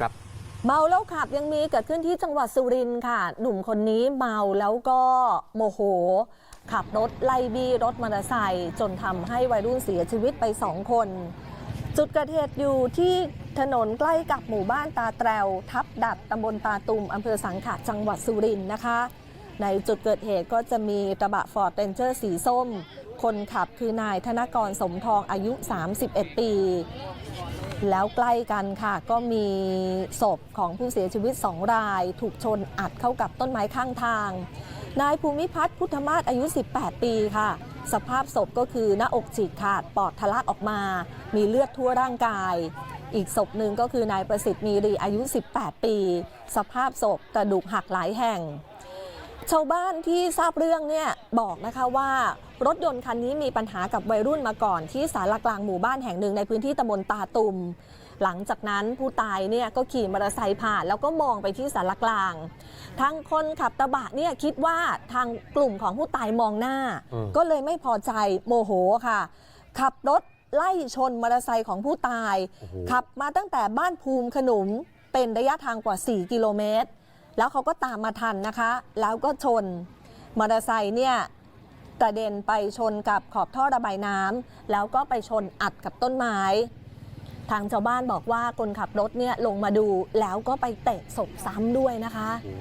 ครับเมาแล้วขับยังมีเกิดขึ้นที่จังหวัดสุรินทร์ค่ะ หนุ่มคนนี้เมาแล้วก็โมโห ขับรถไล่บี้รถมอเตอร์ไซค์จนทำให้วัยรุ่นเสียชีวิตไปสองคน จุดเกิดเหตุอยู่ที่ถนนใกล้กับหมู่บ้านตาแตรว ทับดัดตำบลตาตุมอำเภอสังขะจังหวัดสุรินทร์นะคะ ในจุดเกิดเหตุก็จะมีกระบะฟอร์ดเรนเจอร์สีส้ม คนขับคือนายธนกรสมทองอายุ 31 ปี แล้วใกล้กันค่ะ ก็มีศพของผู้เสียชีวิต2ราย ถูกชนอัดเข้ากับต้นไม้ข้างทาง นายภูมิพัฒน์พุทธมาศอายุ 18 ปีค่ะ สภาพศพก็คือหน้าอกฉีกขาดปอดทะลักออกมา มีเลือดทั่วร่างกาย อีกศพหนึ่งก็คือนายประสิทธิ์มีรีอายุ 18 ปี สภาพศพกระดูกหักหลายแห่ง ชาวบ้านที่ทราบเรื่องเนี่ยบอกนะคะว่ารถยนต์คันนี้มีปัญหากับวัยรุ่นมาก่อน ที่สารกลางหมู่บ้านแห่งหนึ่งในพื้นที่ตำบลตาตุม หลังจากนั้นผู้ตายเนี่ยก็ขี่มอเตอร์ไซค์ผ่านแล้วก็มองไปที่สารกลาง ทางคนขับกระบะเนี่ยคิดว่าทางกลุ่มของผู้ตายมองหน้าอืมก็เลยไม่พอใจโมโหค่ะ ขับรถไล่ชนมอเตอร์ไซค์ของผู้ตายโอ้โหขับมาตั้งแต่บ้านภูมิขนุนเป็นระยะทางกว่า 4 กิโลเมตร แล้วเขาก็ตามมาทันนะคะ แล้วก็ชนมอเตอร์ไซค์เนี่ยกระเด็นไปชนกับขอบท่อระบายน้ำแล้วก็ไปชนอัดกับต้นไม้ ทางชาวบ้านบอกว่าคนขับรถเนี่ยลงมาดูแล้วก็ไปเตะศพซ้ำด้วยนะคะโอ้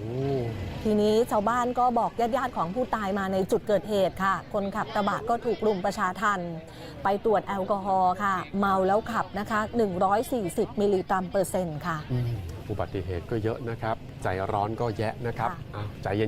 ทีนี้ชาวบ้านก็บอกญาติญาติๆของผู้ตายมาในจุดเกิดเหตุค่ะ คนขับกระบะก็ถูกรุมประชาทัน ไปตรวจแอลกอฮอล์ค่ะ เมาแล้วขับนะคะ 140 มิลลิกรัมเปอร์เซ็นต์ค่ะ อืมอุบัติเหตุก็เยอะนะครับ ใจร้อนก็แยะนะครับค่ะอ้าวใจเย็น